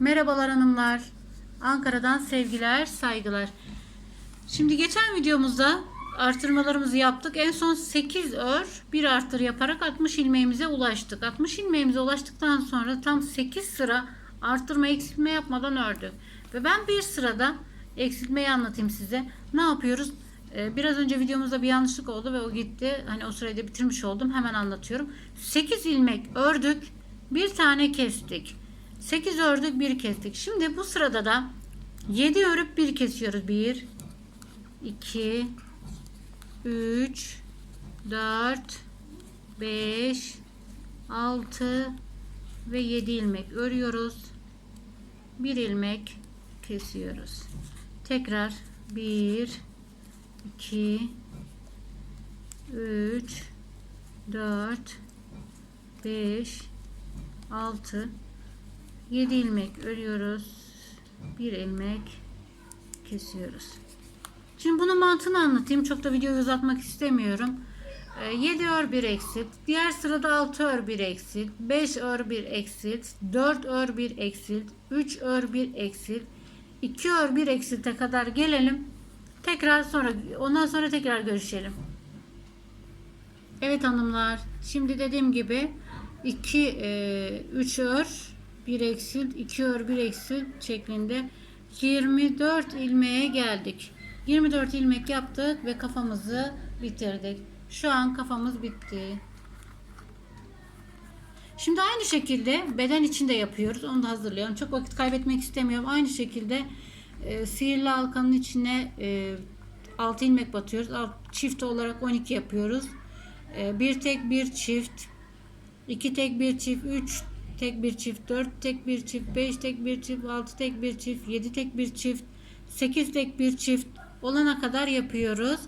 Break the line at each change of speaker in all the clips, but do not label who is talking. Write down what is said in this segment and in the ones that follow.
Merhabalar hanımlar. Ankara'dan sevgiler, saygılar. Şimdi geçen videomuzda artırmalarımızı yaptık. En son 8 ör, bir artır yaparak 60 ilmeğimize ulaştık. 60 ilmeğimize ulaştıktan sonra tam 8 sıra artırma eksiltme yapmadan ördük. Ve ben bir sırada eksiltmeyi anlatayım size. Ne yapıyoruz? Ee, Biraz önce videomuzda bir yanlışlık oldu ve o gitti. Hani o sırayı da bitirmiş oldum. Hemen anlatıyorum. 8 ilmek ördük. Bir tane kestik. 8 ördük, bir kestik. Şimdi bu sırada da 7 örüp bir kesiyoruz. 1 2 3 4 5 6 ve 7 ilmek örüyoruz. Bir ilmek kesiyoruz. Tekrar 1 2 3 4 5 6 7 ilmek örüyoruz. Bir ilmek kesiyoruz. Şimdi bunun mantığını anlatayım. Çok da videoyu uzatmak istemiyorum. 7 ör 1 eksit. Diğer sırada 6 ör 1 eksit. 5 ör 1 eksit. 4 ör 1 eksit. 3 ör 1 eksit. 2 ör 1 eksite kadar gelelim. Tekrar sonra ondan sonra tekrar görüşelim. Evet hanımlar. Şimdi dediğim gibi 2 3 ör 1 eksilt 2 ör 1 eksilt şeklinde 24 ilmeğe geldik. 24 ilmek yaptık ve kafamızı bitirdik. Şu an kafamız bitti. Şimdi aynı şekilde beden için de yapıyoruz. Onu da hazırlayalım. Çok vakit kaybetmek istemiyorum. Aynı şekilde e, sihirli halkanın içine e, 6 ilmek batıyoruz. Alt, çift olarak 12 yapıyoruz. E, bir tek bir çift 2 tek bir çift 3 tek bir çift 4 tek bir çift 5 tek bir çift 6 tek bir çift 7 tek bir çift 8 tek bir çift olana kadar yapıyoruz.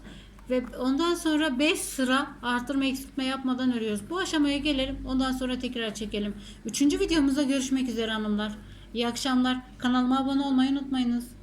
Ve ondan sonra 5 sıra artırma eksiltme yapmadan örüyoruz. Bu aşamaya gelelim. Ondan sonra tekrar çekelim. Üçüncü videomuzda görüşmek üzere hanımlar. İyi akşamlar. Kanalıma abone olmayı unutmayınız.